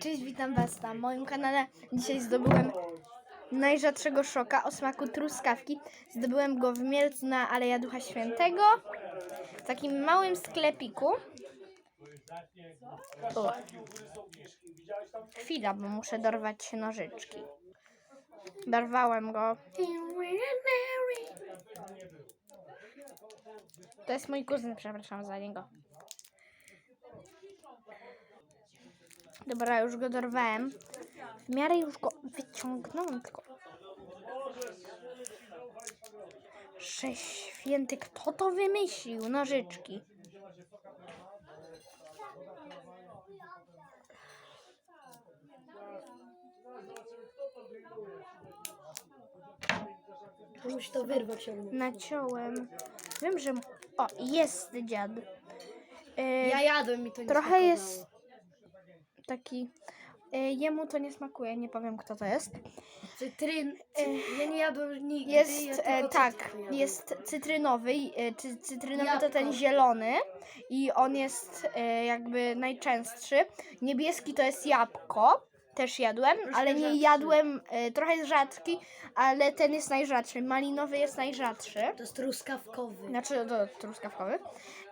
Cześć, witam Was na moim kanale. Dzisiaj zdobyłem najrzadszego szoka o smaku truskawki. Zdobyłem go w Mielcu na Aleja Ducha Świętego w takim małym sklepiku. O. Chwila, bo muszę dorwać nożyczki. Dorwałem go. To jest mój kuzyn, przepraszam za niego. Dobra, już go dorwałem. W miarę już go wyciągnąłem tylko. Że święty, kto to wymyślił? Nożyczki. Musi to wyrwać mnie. Naciąłem. Wiem, że... O, jest dziad. E, Ja jadłem mi to nie Trochę smakowało. jest taki... e, Jemu to nie smakuje, nie powiem kto to jest. Cytryn. Cy... Ja nie jadłem nigdy. Jest, e, tak, jadłem. jest cytrynowy, e, czy cytrynowy to ten zielony i on jest e, jakby najczęstszy. Niebieski to jest jabłko, też jadłem, Troszkę ale nie rzadszy. jadłem, e, trochę jest rzadki, ale ten jest najrzadszy. Malinowy jest najrzadszy, To jest truskawkowy. znaczy to truskawkowy.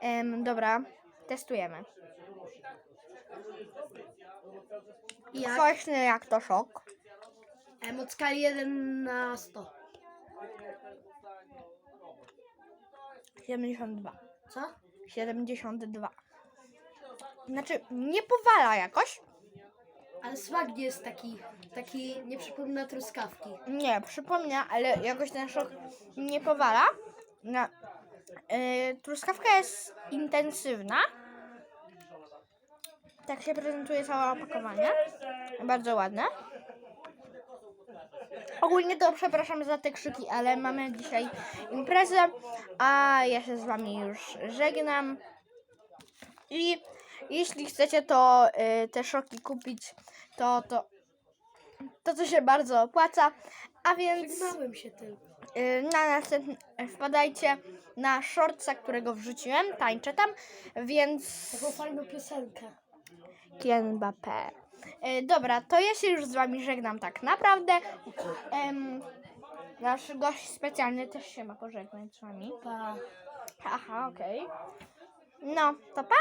Em, dobra, testujemy. Jak? Kwaśny jak to szok. Skali 1 na 100. 72. Co? 72. Znaczy, nie powala jakoś. Ale smak nie jest taki, taki nie przypomina truskawki. Nie, przypomina, ale jakoś ten szok nie powala. Yy, truskawka jest intensywna. Tak się prezentuje całe opakowanie. Bardzo ładne. Ogólnie to przepraszam za te krzyki, ale mamy dzisiaj imprezę, a ja się z wami już żegnam. I jeśli chcecie to y, te szoki kupić, to, to to to się bardzo opłaca. A więc Żegnałem się tym. y, na następny wpadajcie na shortsa, którego wrzuciłem, tańczę tam, więc Taką fajną piosenkę. Kylian Mbappé. Y, Dobra, to ja się już z wami żegnam tak naprawdę. Em, nasz gość specjalny też się ma pożegnać z wami. Pa. Aha, okej. No, to pa!